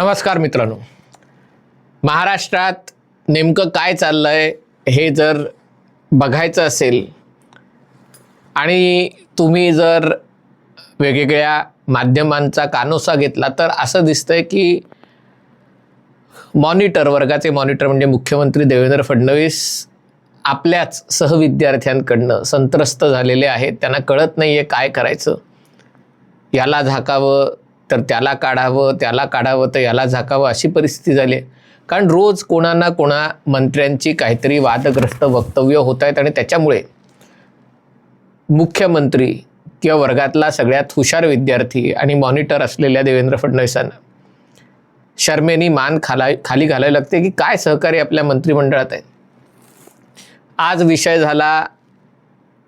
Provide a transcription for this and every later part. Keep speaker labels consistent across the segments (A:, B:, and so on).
A: नमस्कार मित्रांनो. महाराष्ट्रात नेमकं काय चाललं आहे हे जर बघायचं असेल आणि तुम्ही जर वेगवेगळ्या माध्यमांचा कानोसा घेतला तर असं दिसतंय की मॉनिटर वर्गाचे मॉनिटर म्हणजे मुख्यमंत्री देवेंद्र फडणवीस आपल्याच सहविद्यार्थ्यांकडनं संत्रस्त झालेले आहेत. त्यांना कळत नाही आहे काय करायचं. याला झाकावं तर त्याला काढावं त्याला काढावं तर याला झाकावं अशी परिस्थिती झाली आहे. कारण रोज कोणा ना कोणा मंत्र्यांची काहीतरी वादग्रस्त वक्तव्य होत आहेत आणि त्याच्यामुळे मुख्यमंत्री किंवा वर्गातला सगळ्यात हुशार विद्यार्थी आणि मॉनिटर असलेल्या देवेंद्र फडणवीसांना शर्मेनी मान खाला खाली घालावी लागते की काय सहकारी आपल्या मंत्रिमंडळात आहे? आज विषय झाला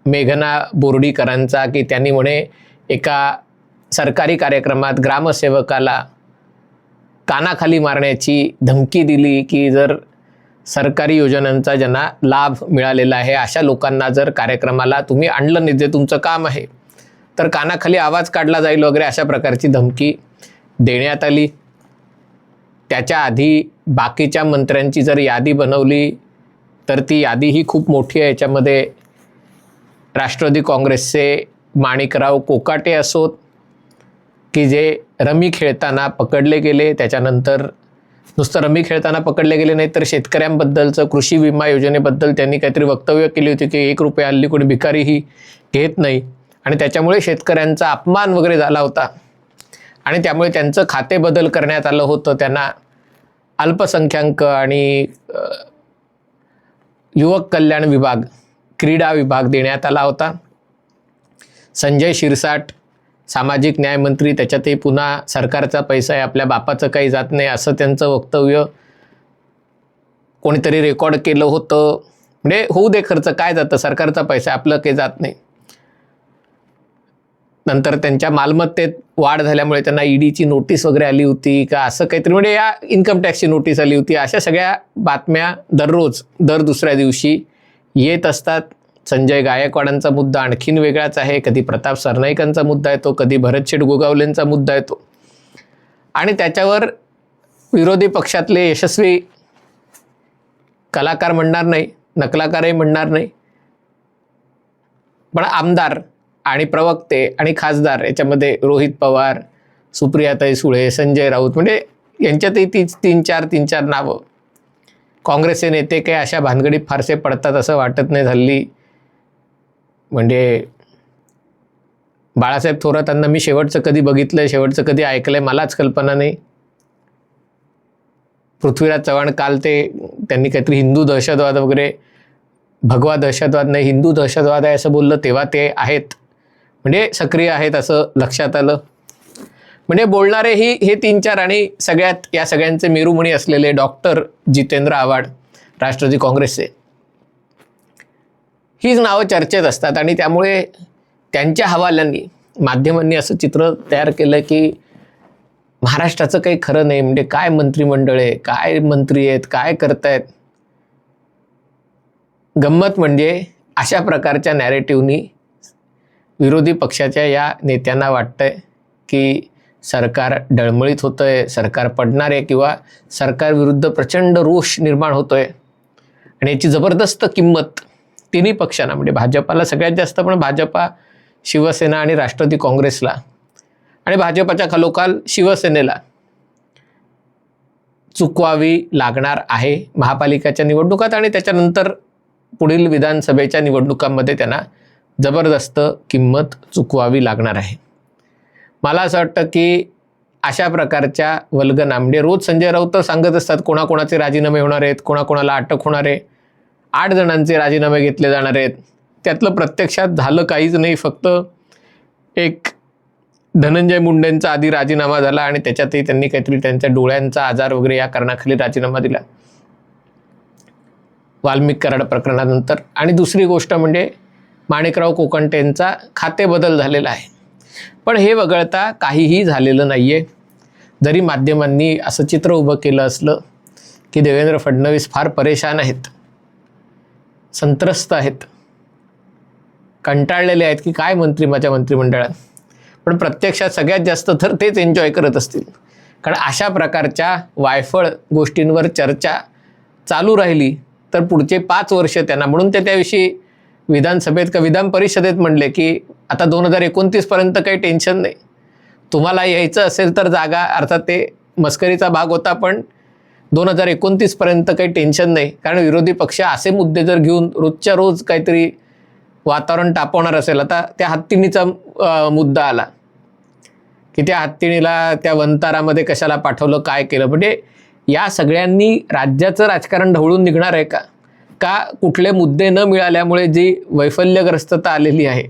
A: मेघना बोर्डीकरांचा की त्यांनी म्हणे एका सरकारी कार्यक्रमात ग्रामसेवकाला कानाखाली मारण्याची धमकी दिली की जर सरकारी योजनांचा ज्यांना लाभ मिळालेला आहे अशा लोकांना जर कार्यक्रमाला तुम्ही आणलं नाही जे तुमचं काम आहे तर कानाखाली आवाज काढला जाईल वगैरे अशा प्रकारची धमकी देण्यात आली. त्याच्या आधी बाकीच्या मंत्र्यांची जर यादी बनवली तर ती यादी ही खूप मोठी आहे. याच्यामध्ये राष्ट्रवादी काँग्रेसचे माणिकराव कोकाटे असोत की जे रमी खेळताना पकडले गेले त्याच्यानंतर नुसतं रमी खेळताना पकडले गेले नाही तर शेतकऱ्यांबद्दलचं कृषी विमा योजनेबद्दल त्यांनी काहीतरी वक्तव्य केली होती की एक रुपये हल्ली कोणी भिकारीही घेत नाही. आणि त्याच्यामुळे शेतकऱ्यांचा अपमान वगैरे झाला होता. आणि त्यामुळे त्यांचं खाते बदल करण्यात आलं होतं. त्यांना अल्पसंख्याक आणि युवक कल्याण विभाग क्रीडा विभाग देण्यात आला होता. संजय शिरसाट सामाजिक न्यायमंत्री त्याच्यातही पुन्हा सरकारचा पैसा आहे आपल्या बापाचं काही जात नाही असं त्यांचं वक्तव्य कोणीतरी रेकॉर्ड केलं होतं. म्हणजे होऊ दे खर्च काय जातं? सरकारचा पैसा आपलं काही जात नाही. नंतर त्यांच्या मालमत्तेत वाढ झाल्यामुळे त्यांना ईडीची नोटीस वगैरे आली होती का असं काहीतरी. म्हणजे या इन्कम टॅक्सची नोटीस आली होती. अशा सगळ्या बातम्या दररोज दर दुसऱ्या दिवशी येत असतात. संजय गायकवाडांचा मुद्दा आणखीन वेगळाच आहे. कधी प्रताप सरनाईकांचा मुद्दा येतो कधी भरतशेठ गोगावलेंचा मुद्दा येतो. आणि त्याच्यावर विरोधी पक्षातले यशस्वी कलाकार म्हणणार नाही नकलाकारही म्हणणार नाही. पण आमदार आणि प्रवक्ते आणि खासदार याच्यामध्ये रोहित पवार सुप्रियाताई सुळे संजय राऊत म्हणजे यांच्यातही ती तीन चार तीन चार नावं. काँग्रेसचे नेते काही अशा भानगडीत फारसे पडतात असं वाटत नाही झाली. म्हणजे बाळासाहेब थोरातांना मी शेवटचं कधी बघितलं शेवटचं कधी ऐकलंय मलाच कल्पना नाही. पृथ्वीराज चव्हाण काल ते त्यांनी काहीतरी हिंदू दहशतवाद वगैरे भगवा दहशतवाद नाही हिंदू दहशतवाद आहे असं बोललं तेव्हा ते आहेत. म्हणजे सक्रिय आहेत असं लक्षात आलं. म्हणजे बोलणारेही हे तीन चार आणि सगळ्यात या सगळ्यांचे मेरुमणी असलेले डॉक्टर जितेंद्र आव्हाड राष्ट्रवादी काँग्रेसचे. हीच नावं चर्चेत असतात आणि त्यामुळे त्यांच्या हवाल्यांनी माध्यमांनी असं चित्र तयार केलं की महाराष्ट्राचं काही खरं नाही. म्हणजे काय मंत्रिमंडळ आहे? काय मंत्री आहेत? काय करतायत? गंमत म्हणजे अशा प्रकारच्या नॅरेटिव्हनी विरोधी पक्षाच्या या नेत्यांना वाटतंय की सरकार डळमळीत होतं आहे सरकार पडणार आहे किंवा सरकारविरुद्ध प्रचंड रोष निर्माण होतो आहे आणि याची जबरदस्त किंमत तिन्ही पक्षांना म्हणजे भाजपाला सगळ्यात जास्त पण भाजपा शिवसेना आणि राष्ट्रवादी काँग्रेसला आणि भाजपाच्या खालोखाल शिवसेनेला चुकवावी लागणार आहे महापालिकेच्या निवडणुकात आणि त्याच्यानंतर पुढील विधानसभेच्या निवडणुकांमध्ये त्यांना जबरदस्त किंमत चुकवावी लागणार आहे. मला असं वाटतं की अशा प्रकारच्या वल्गना म्हणजे रोज संजय राऊत तर सांगत असतात कोणाकोणाचे राजीनामे होणार आहेत कोणाकोणाला अटक होणार आहे. आठ जणांचे राजीनामे घेतले जाणार आहेत. त्यातलं प्रत्यक्षात झालं काहीच नाही फक्त एक धनंजय मुंडेंचा आधी राजीनामा झाला आणि त्याच्यातही त्यांनी काहीतरी त्यांच्या डोळ्यांचा आजार वगैरे या कारणाखाली राजीनामा दिला. वाल्मिक कराड प्रकरणानंतर. आणि दुसरी गोष्ट म्हणजे माणिकराव कोकंटेंचा खाते बदल झालेला आहे. पण हे वगळता काहीही झालेलं नाही आहे जरी माध्यमांनी असं चित्र उभं केलं असलं की देवेंद्र फडणवीस फार परेशान आहेत. संत्रस्त आहेत. कंटाळलेले आहेत की काय मंत्री माझ्या मंत्रिमंडळात? पण प्रत्यक्षात सगळ्यात जास्त तर तेच एन्जॉय करत असतील. कारण अशा प्रकारच्या वायफळ गोष्टींवर चर्चा चालू राहिली तर पुढचे पाच वर्ष त्यांना म्हणून ते त्याविषयी विधानसभेत का विधान परिषदेत म्हणले की आता दोन हजार एकोणतीसपर्यंत काही टेन्शन नाही. तुम्हाला यायचं असेल तर जागा अर्थात ते मस्करीचा भाग होता पण दोन हजार एकोणतीसपर्यंत काही टेन्शन नाही. कारण विरोधी पक्ष असे मुद्दे जर घेऊन रोजच्या रोज काहीतरी वातावरण तापवणार असेल आता त्या हत्तीणीचा मुद्दा आला. की त्या हत्तीणीला त्या वंतारामध्ये कशाला पाठवलं काय केलं? म्हणजे या सगळ्यांनी राज्याचं राजकारण ढवळून निघणार आहे का? का कुठले मुद्दे न मिळाल्यामुळे जी वैफल्यग्रस्तता आलेली आहे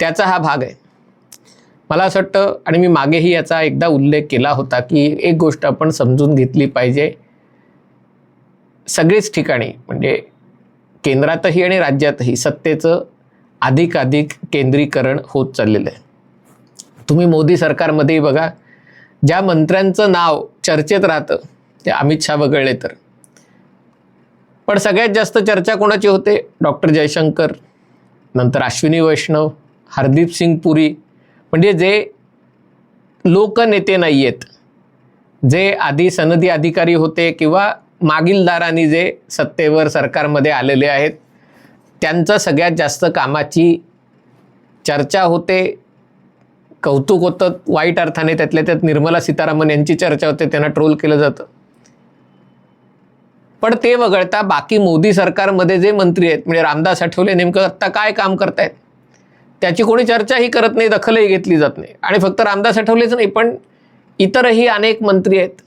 A: त्याचा हा भाग आहे. मला असं वाटतं आणि मी मागेही याचा एकदा उल्लेख केला होता की एक गोष्ट आपण समजून घेतली पाहिजे. सगळीच ठिकाणी म्हणजे केंद्रातही आणि राज्यातही सत्तेचं अधिकाधिक केंद्रीकरण होत चाललेलं आहे. तुम्ही मोदी सरकारमध्येही बघा ज्या मंत्र्यांचं नाव चर्चेत राहतं ते अमित शहा वगळले तर. पण सगळ्यात जास्त चर्चा कोणाची होते? डॉक्टर जयशंकर नंतर अश्विनी वैष्णव हरदीप सिंग पुरी. म्हणजे जे लोकनेते नाही आहेत जे आधी सनदी अधिकारी होते किंवा मागील दारांनी जे सत्तेवर सरकारमध्ये आलेले आहेत त्यांचं सगळ्यात जास्त कामाची चर्चा होते कौतुक होतं वाईट अर्थाने त्यातल्या त्यात निर्मला सीतारामन यांची चर्चा होते त्यांना ट्रोल केलं जातं. पण ते वगळता बाकी मोदी सरकारमध्ये जे मंत्री आहेत म्हणजे रामदास आठवले नेमकं आत्ता काय काम करतायत त्याची कोणी चर्चाही करत नाही दखलही घेतली जात नाही. आणि फक्त रामदास आठवलेच नाही पण इतरही अनेक मंत्री आहेत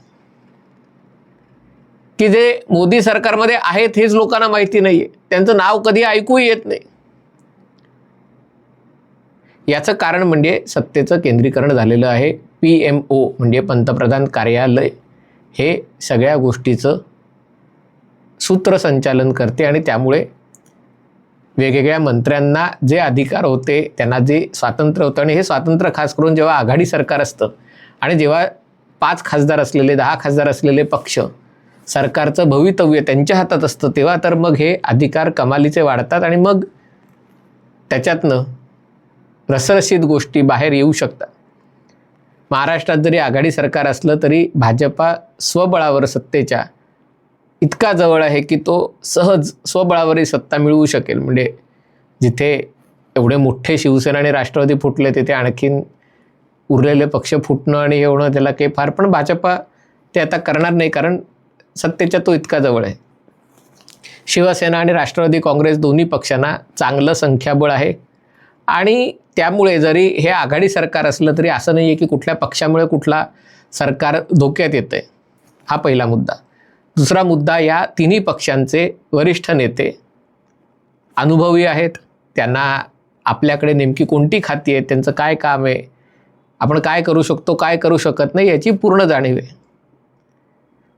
A: की जे मोदी सरकारमध्ये आहेत हेच लोकांना माहिती नाही आहे त्यांचं नाव कधी ऐकूही येत नाही. याचं कारण म्हणजे सत्तेचं केंद्रीकरण झालेलं आहे. पी एम ओ म्हणजे पंतप्रधान कार्यालय. हे सगळ्या गोष्टीचं सूत्रसंचालन करते आणि त्यामुळे वेगवेगळ्या मंत्र्यांना जे अधिकार होते त्यांना जे स्वातंत्र्य होतं आणि हे स्वातंत्र्य खास करून जेव्हा आघाडी सरकार असतं आणि जेव्हा पाच खासदार असलेले दहा खासदार असलेले पक्ष सरकारचं भवितव्य त्यांच्या हातात असतं तेव्हा तर मग हे अधिकार कमालीचे वाढतात आणि मग त्याच्यातनं रसरशीत गोष्टी बाहेर येऊ शकतात. महाराष्ट्रात जरी आघाडी सरकार असलं तरी भाजपा स्वबळावर सत्तेच्या इतका जवळ आहे की तो सहज स्वबळावरही सत्ता मिळवू शकेल. म्हणजे जिथे एवढे मोठे शिवसेना आणि राष्ट्रवादी फुटले तिथे आणखीन उरलेले पक्ष फुटणं आणि हे होणं त्याला काही फार पण भाजपा ते आता करणार नाही. कारण सत्तेच्या तो इतका जवळ आहे. शिवसेना आणि राष्ट्रवादी काँग्रेस दोन्ही पक्षांना चांगलं संख्याबळ आहे. आणि त्यामुळे जरी हे आघाडी सरकार असलं तरी असं नाही आहे की कुठल्या पक्षामुळे कुठला सरकार धोक्यात येतं आहे हा पहिला मुद्दा. दुसरा मुद्दा या तिन्ही पक्षांचे वरिष्ठ नेते अनुभवी आहेत. त्यांना आपल्याकडे नेमकी कोणती खाती आहेत? त्यांचं काय काम आहे? आपण काय करू शकतो काय करू शकत नाही याची पूर्ण जाणीव आहे.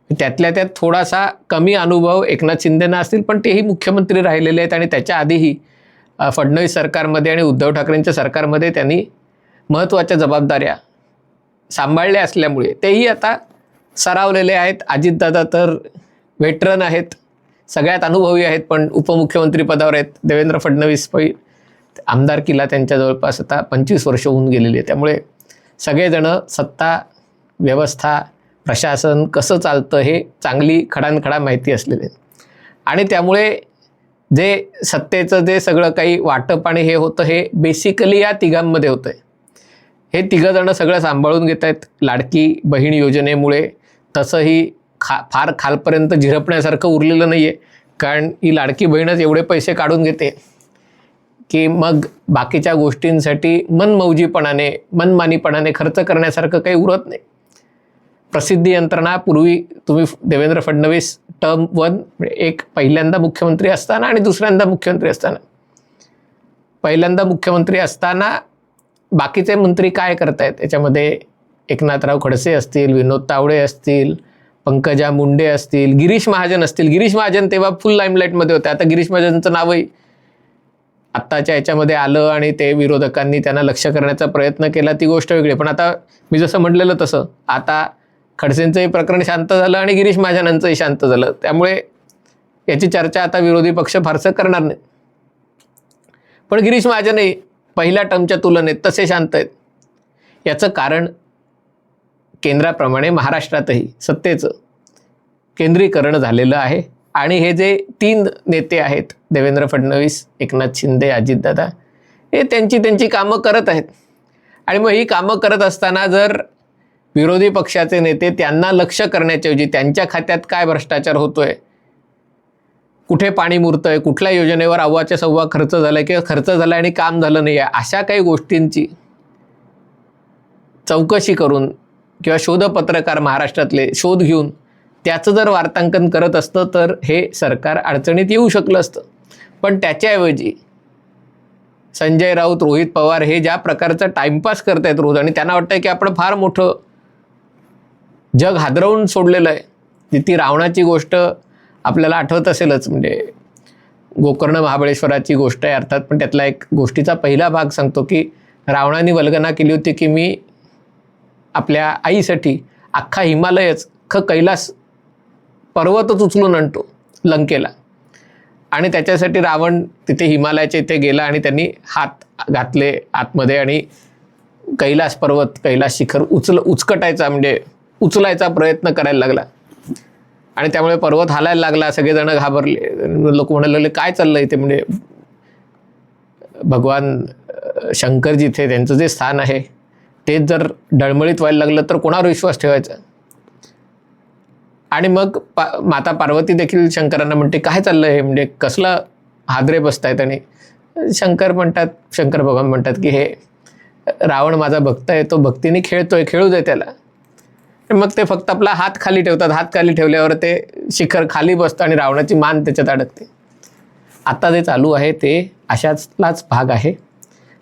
A: त्यातल्या त्यात थोडासा कमी अनुभव एकनाथ शिंदेना असतील पण तेही मुख्यमंत्री राहिलेले आहेत आणि त्याच्या आधीही फडणवीस सरकारमध्ये आणि उद्धव ठाकरेंच्या सरकारमध्ये त्यांनी महत्त्वाच्या जबाबदाऱ्या सांभाळल्या असल्यामुळे तेही आता सरावलेले आहेत. अजितदादा तर वेटरन आहेत सगळ्यात अनुभवी आहेत पण उपमुख्यमंत्री पदावर आहेत. देवेंद्र फडणवीस पै आमदारकीला त्यांच्या जवळपास आता पंचवीस वर्ष होऊन गेलेली आहे. त्यामुळे सगळेजणं सत्ता व्यवस्था प्रशासन कसं चालतं हे चांगली खडानखडा माहिती असलेले. आहेत आणि त्यामुळे जे सत्तेचं जे सगळं काही वाटप आणि हे होतं हे बेसिकली या तिघांमध्ये होतं आहे हे तिघंजणं सगळं सांभाळून घेत आहेत लाडकी बहीण योजनेमुळे. तसंही खा फार खालपर्यंत झिरपण्यासारखं उरलेलं नाही आहे कारण ही लाडकी बहीणच एवढे पैसे काढून घेते की मग बाकीच्या गोष्टींसाठी मनमौजीपणाने मनमानीपणाने खर्च करण्यासारखं काही उरत नाही. प्रसिद्धी यंत्रणा पूर्वी तुम्ही देवेंद्र फडणवीस टर्म म्हणजे वन एक पहिल्यांदा मुख्यमंत्री असताना आणि दुसऱ्यांदा मुख्यमंत्री असताना. पहिल्यांदा मुख्यमंत्री असताना बाकीचे मंत्री काय करतायत? याच्यामध्ये एकनाथराव खडसे असतील विनोद तावडे असतील पंकजा मुंडे असतील गिरीश महाजन असतील. गिरीश महाजन तेव्हा फुल लाईमलाईटमध्ये होते. आता गिरीश महाजनचं नावही आत्ताच्या याच्यामध्ये आलं आणि ते विरोधकांनी त्यांना लक्ष करण्याचा प्रयत्न केला ती गोष्ट वेगळी पण आता मी जसं म्हटलेलं तसं आता खडसेंचंही प्रकरण शांत झालं आणि गिरीश महाजनांचंही शांत झालं. त्यामुळे याची चर्चा आता विरोधी पक्ष फारसं करणार नाही. पण गिरीश महाजनही पहिल्या टर्मच्या तुलनेत तसे शांत आहेत. याचं कारण केंद्राप्रमाणे महाराष्ट्रातही सत्तेचं केंद्रीकरण झालेलं आहे. आणि हे जे तीन नेते आहेत देवेंद्र फडणवीस एकनाथ शिंदे अजितदादा हे त्यांची त्यांची कामं करत आहेत. आणि मग ही कामं करत असताना जर विरोधी पक्षाचे नेते त्यांना लक्ष करण्याच्याऐवजी त्यांच्या खात्यात काय भ्रष्टाचार होतोय? कुठे पाणी मुरतंय? कुठल्या योजनेवर अव्वाच्या सव्वा खर्च झालाय किंवा खर्च झाला आणि काम झालं नाही आहे अशा काही गोष्टींची चौकशी करून किंवा शोधपत्रकार महाराष्ट्रातले शोध घेऊन त्याचं जर वार्तांकन करत असतं तर हे सरकार अडचणीत येऊ शकलं असतं. पण त्याच्याऐवजी संजय राऊत रोहित पवार हे ज्या प्रकारचा टाइमपास आहेत रोज आणि त्यांना वाटतंय की आपण फार मोठं जग हादरवून सोडलेलं आहे. ती ती रावणाची गोष्ट आपल्याला आठवत असेलच. म्हणजे गोकर्ण महाबळेश्वराची गोष्ट आहे अर्थात पण त्यातला एक गोष्टीचा पहिला भाग सांगतो की रावणाने वल्गना केली होती की मी आपल्या आईसाठी अख्खा हिमालयच ख कैलास पर्वतच उचलून आणतो लंकेला. आणि त्याच्यासाठी रावण तिथे हिमालयाच्या इथे गेला आणि त्यांनी हात घातले आतमध्ये आणि कैलास पर्वत कैलास शिखर उचल उचकटायचा. म्हणजे उचलायचा प्रयत्न करायला लागला. आणि त्यामुळे पर्वत हालायला लागला. सगळेजण घाबरले. लोक म्हणायला लागले काय चाललं इथे? म्हणजे भगवान अं, शंकर जिथे त्यांचं जे स्थान आहे तेच जर डळमळीत व्हायला लागलं तर कोणावर विश्वास ठेवायचा? आणि मग पा माता पार्वती देखील शंकरांना म्हणते काय चाललं हे? म्हणजे कसलं हादरे बसतायत? आणि शंकर म्हणतात शंकर भगवान म्हणतात की हे रावण माझा भक्त आहे. तो भक्तीने खेळतोय. खेळू दे त्याला. मग ते फक्त आपला हात खाली ठेवतात. हात खाली ठेवल्यावर ते शिखर खाली बसतं आणि रावणाची मान त्याच्यात अडकते. आता जे चालू आहे ते अशाचलाच भाग आहे.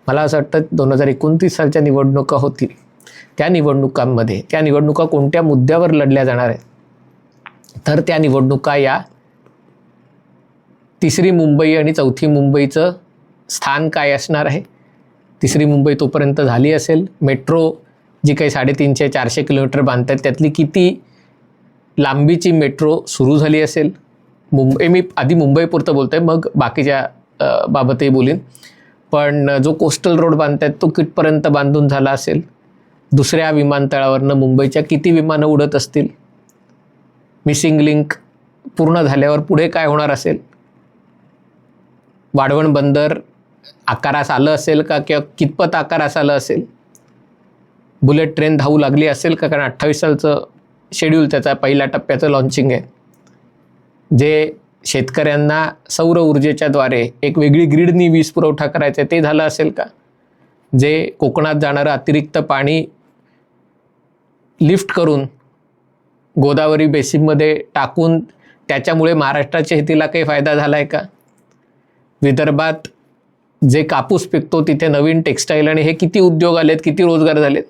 A: मला असं वाटतं दोन हजार एकोणतीस सालच्या निवडणुका होतील. त्या निवडणुकांमध्ये त्या निवडणुका कोणत्या मुद्द्यावर लढल्या जाणार आहेत? तर त्या निवडणुका या तिसरी मुंबई आणि चौथी मुंबईचं स्थान काय असणार आहे? तिसरी मुंबई तोपर्यंत झाली असेल. मेट्रो जी काही साडेतीनशे चारशे किलोमीटर बांधतात त्यातली किती लांबीची मेट्रो सुरू झाली असेल? मुंबई मी आधी मुंबईपुरतं बोलतो आहे मग बाकीच्या बाबतही बोलीन. पण जो कोस्टल रोड बांधतायत तो कितपर्यंत बांधून झाला असेल? दुसऱ्या विमानतळावरनं मुंबईच्या किती विमानं उडत असतील? मिसिंग लिंक पूर्ण झाल्यावर पुढे काय होणार असेल? वाढवण बंदर आकारास आलं असेल का? किंवा कितपत आकारास आलं असेल? बुलेट ट्रेन धावू लागली असेल का? कारण अठ्ठावीस सालचं शेड्यूल त्याचा पहिल्या टप्प्याचं लॉन्चिंग आहे. जे शेतकऱ्यांना सौर ऊर्जेच्याद्वारे एक वेगळी ग्रीडनी वीज पुरवठा करायचा आहे ते झालं असेल का? जे कोकणात जाणारं अतिरिक्त पाणी लिफ्ट करून गोदावरी बेसिनमध्ये टाकून त्याच्यामुळे महाराष्ट्राच्या शेतीला काही फायदा झाला आहे का? विदर्भात जे कापूस पिकतो तिथे नवीन टेक्स्टाईल आणि हे किती उद्योग आलेत किती रोजगार झालेत?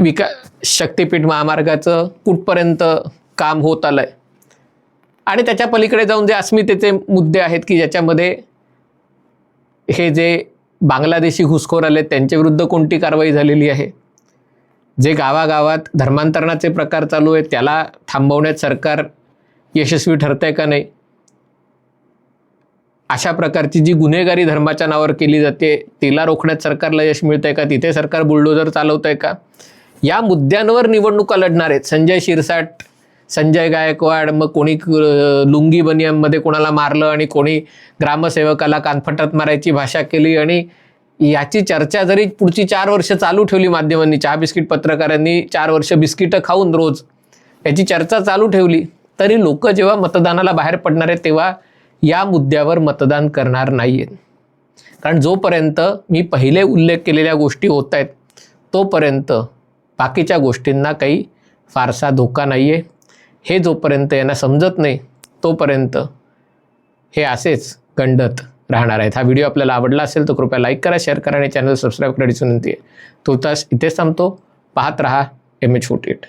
A: विका शक्तीपीठ महामार्गाचं कुठपर्यंत काम होत आलं आहे आणि त्याच्या पलीकडे जाऊन जे अस्मितेचे मुद्दे आहेत की ज्याच्यामध्ये हे जे बांगलादेशी घुसखोर आले त्यांच्या विरुद्ध कोणती कारवाई झालेली आहे? जे गावागावात धर्मांतरणाचे प्रकार चालू आहेत त्याला थांबवण्यात सरकार यशस्वी ठरतंय का नाही? अशा प्रकारची जी गुन्हेगारी धर्माच्या नावावर केली जाते तिला रोखण्यात सरकारला यश मिळतंय का? तिथे सरकार बुलडोजर चालवतंय का? या मुद्द्यांवर निवडणुका लढणार आहेत. संजय शिरसाट संजय गायकवाड मग कोणी लुंगी बनियममध्ये कोणाला मारलं आणि कोणी ग्रामसेवकाला कानफटात मारायची भाषा केली आणि याची चर्चा जरी पुढची चार वर्ष चालू ठेवली माध्यमांनी चहा बिस्किट पत्रकारांनी चार वर्ष बिस्किटं खाऊन रोज याची चर्चा चालू ठेवली तरी लोक जेव्हा मतदानाला बाहेर पडणार आहेत तेव्हा या मुद्द्यावर मतदान करणार नाही आहेत कारण जोपर्यंत मी पहिले उल्लेख केलेल्या गोष्टी होत आहेत तोपर्यंत बाकीच्या गोष्टींना काही फारसा धोका नाही आहे हे जोपर्यंत यांना समजत नाही तोपर्यंत हे असेच गंडत राहणार आहेत. हा व्हिडिओ आपल्याला आवडला असेल तर कृपया लाईक करा शेअर करा आणि चॅनल सबस्क्राईब करण्याची विनंती आहे. तास इथेच थांबतो. पाहत रहा एम एच फोर्टी एट.